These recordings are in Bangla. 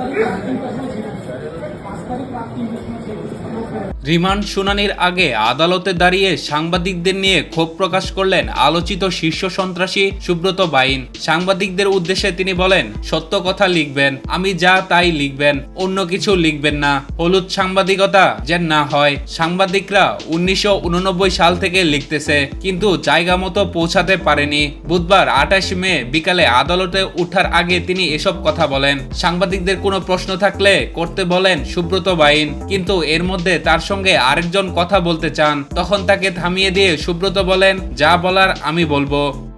Vai ficar, vem pra junto, remand শুনানির আগে আদালতে দাঁড়িয়ে সাংবাদিকদের নিয়ে ক্ষোভ প্রকাশ করলেন আলোচিত শীর্ষ সন্ত্রাসী সুব্রত বাইন। সাংবাদিকদের উদ্দেশ্যে তিনি বলেন, সত্য কথা লিখবেন, আমি যা তাই লিখবেন, অন্য কিছু লিখবেন না। হলুদ সাংবাদিকতা যেন না হয়, সাংবাদিকরা উনিশশো উননব্বই সাল থেকে লিখতেছে, কিন্তু জায়গা মতো পৌঁছাতে পারেনি। বুধবার আঠাশ মে বিকালে আদালতে উঠার আগে তিনি এসব কথা বলেন। সাংবাদিকদের কোনো প্রশ্ন থাকলে করতে বলেন, সুব্রত বাইন। কিন্তু এর মধ্যে তার সঙ্গে আরেকজন কথা বলতে চান। তখন তাকে থামিয়ে দিয়ে সুব্রত বলেন, যা বলার আমি বলব।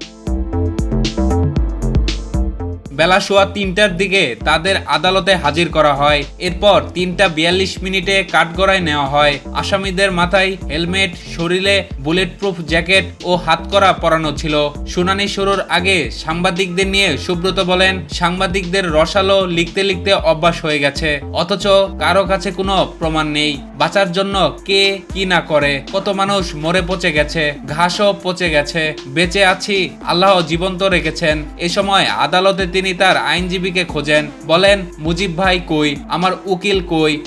বেলা সোয়া তিনটার দিকে তাদের আদালতে হাজির করা হয়। এরপর তিনটা বিয়াল্লিশ মিনিটে কাঠগড়ায় নেওয়া হয়। আসামিদের মাথায় হেলমেট, শরীরে বুলেট প্রুফ জ্যাকেট ও হাতকড়া পরানো ছিল। শুনানি শুরুর আগে সাংবাদিকদের নিয়ে সুব্রত বলেন, সাংবাদিকদের রসালো লিখতে লিখতে অভ্যাস হয়ে গেছে। অথচ কারও কাছে কোনো প্রমাণ নেই। বাঁচার জন্য কে কি না করে। কত মানুষ মরে পচে গেছে, ঘাসও পচে গেছে। বেঁচে আছি, আল্লাহ জীবন্ত রেখেছেন। এ সময় আদালতে তিনি তার আইনজীবীকে খোঁজেন বলেন মুজিব ভাই কই? আমার উকিল কই?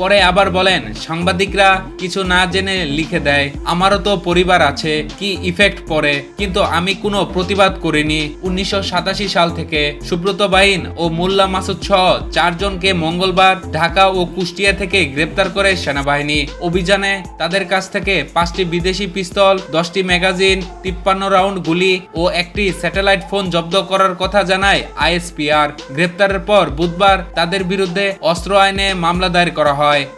পরে আবার বলেন, সাংবাদিকরা কিছু না জেনে লিখে দেয়, আমারও তো পরিবার আছে, কি ইফেক্ট পড়ে? কিন্তু আমি কোনো প্রতিবাদ করিনি। উনিশশো সাতাশি সাল থেকে সুব্রত বাহিন ও মোল্লা মাসুদ সহ চারজনকে মঙ্গলবার ঢাকা ও কুষ্টিয়া থেকে গ্রেপ্তার করে সেনাবাহিনী। অভিযানে তাদের কাছ থেকে পাঁচটি বিদেশি পিস্তল, দশটি ম্যাগাজিন, তিপ্পান্ন রাউন্ড গুলি ও একটি স্যাটেলাইট ফোন জব্দ করার কথা জানায় আইএসপিআর। গ্রেপ্তারের পর বুধবার তাদের বিরুদ্ধে অস্ত্র আইনে মামলা দায়ের করা হয়। high,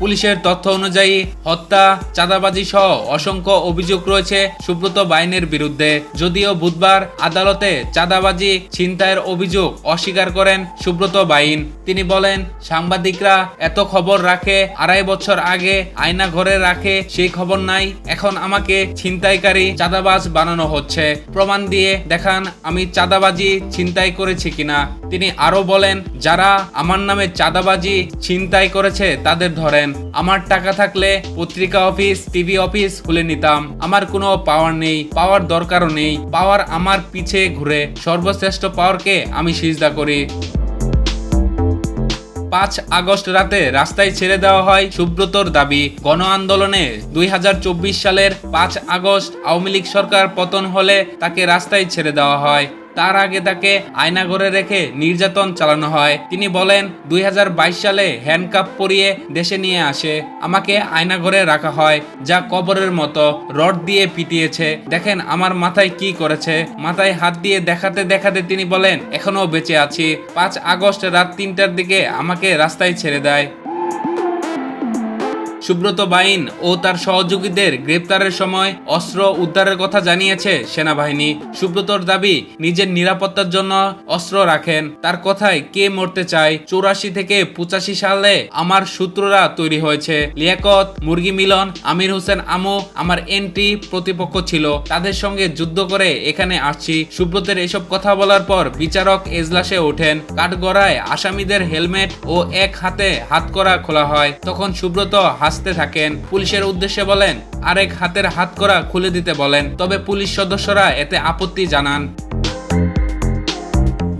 পুলিশের তথ্য অনুযায়ী হত্যা, চাঁদাবাজি সহ অসংখ্য অভিযোগ রয়েছে সুব্রত বাইনের বিরুদ্ধে। যদিও বুধবার আদালতে চাঁদাবাজি ছিনতাইয়ের অভিযোগ অস্বীকার করেন সুব্রত বাইন। তিনি বলেন, সাংবাদিকরা এত খবর রাখে, আড়াই বছর আগে আয়না ঘরে রাখে, সেই খবর নাই। এখন আমাকে ছিনতাইকারী চাঁদাবাজ বানানো হচ্ছে। প্রমাণ দিয়ে দেখান আমি চাঁদাবাজি ছিনতাই করেছি কিনা। তিনি আরও বলেন, যারা আমার নামে চাঁদাবাজি ছিনতাই করেছে তাদের ধরেন। আমার টাকা থাকলে পত্রিকা অফিস, টিভি অফিস খুলে নিতাম। আমার কোনো পাওয়ার নেই পাওয়ার দরকারও নেই। পাওয়ার আমার পিছে ঘুরে। সর্বশ্রেষ্ঠ পাওয়ারকে আমি সিজদা করি। পাঁচ আগস্ট রাতে রাস্তায় ছেড়ে দেওয়া হয় সুব্রতর দাবি। গণ আন্দোলনে দুই হাজার চব্বিশ সালের পাঁচ আগস্ট আওয়ামী লীগ সরকার পতন হলে তাকে রাস্তায় ছেড়ে দেওয়া হয়। তার আগে তাকে আয়নাঘরে রেখে নির্যাতন চালানো হয়। তিনি বলেন, দুই হাজার বাইশ সালে হ্যান্ডকাপ পরিয়ে দেশে নিয়ে আসে। আমাকে আয়নাঘরে রাখা হয়, যা কবরের মতো রড দিয়ে পিটিয়েছে। দেখেন আমার মাথায় কি করেছে। মাথায় হাত দিয়ে দেখাতে দেখাতে তিনি বলেন, এখনও বেঁচে আছি। পাঁচ আগস্ট রাত তিনটার দিকে আমাকে রাস্তায় ছেড়ে দেয়। সুব্রত বাইন ও তার সহযোগীদের গ্রেপ্তারের সময় অস্ত্র উদ্ধারের কথা জানিয়েছে সেনাবাহিনী। সুব্রতর দাবি, নিজের নিরাপত্তার জন্য অস্ত্র রাখেন। তার কথায়, কে মরতে চায়? চৌরাশি থেকে পঁচাশি সালে আমার সূত্ররা তৈরি হয়েছে। লিয়াকত, মুরগি মিলন, আমির হোসেন আমু আমার এন্টি প্রতিপক্ষ ছিল। তাদের সঙ্গে যুদ্ধ করে এখানে আসছি। সুব্রতের এসব কথা বলার পর বিচারক এজলাসে ওঠেন। কাঠগড়ায় আসামিদের হেলমেট ও এক হাতে হাতকড়া খোলা হয়। তখন সুব্রত হাসতে থাকেন। পুলিশের উদ্দেশ্যে বলেন, আরেক হাতের হাতকড়া খুলে দিতে বলেন। তবে পুলিশ সদস্যরা এতে আপত্তি জানান।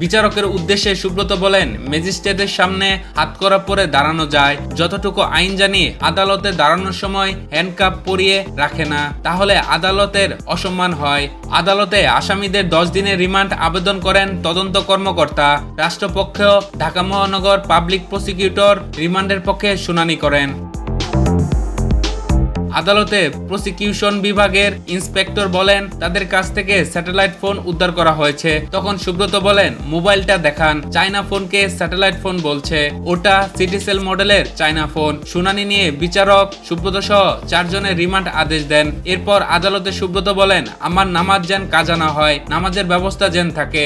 বিচারকের উদ্দেশ্যে সুব্রত বলেন, ম্যাজিস্ট্রেটের সামনে হাতকড়া পরে দাঁড়ানো যায়। যতটুকু আইন জানি, আদালতে দাঁড়ানোর সময় হ্যান্ডকাপ পরিয়ে রাখে না। তাহলে আদালতের অসম্মান হয়। আদালতে আসামিদের দশ দিনের রিমান্ড আবেদন করেন তদন্ত কর্মকর্তা। রাষ্ট্রপক্ষ ঢাকা মহানগর পাবলিক প্রসিকিউটর রিমান্ডের পক্ষে শুনানি করেন। আদালতে প্রসিকিউশন বিভাগের ইন্সপেক্টর বলেন, তাদের কাছ থেকে স্যাটেলাইট ফোন উদ্ধার করা হয়েছে। তখন সুব্রত বলেন, মোবাইলটা দেখান, চায়না ফোনকে স্যাটেলাইট ফোন বলছে। ওটা সিটিসেল মডেলের চায়না ফোন। শুনানি নিয়ে বিচারক সুব্রত সহ চারজনের রিমান্ড আদেশ দেন। এরপর আদালতে সুব্রত বলেন, আমার নামাজ যেন কাজা না হয়, নামাজের ব্যবস্থা যেন থাকে।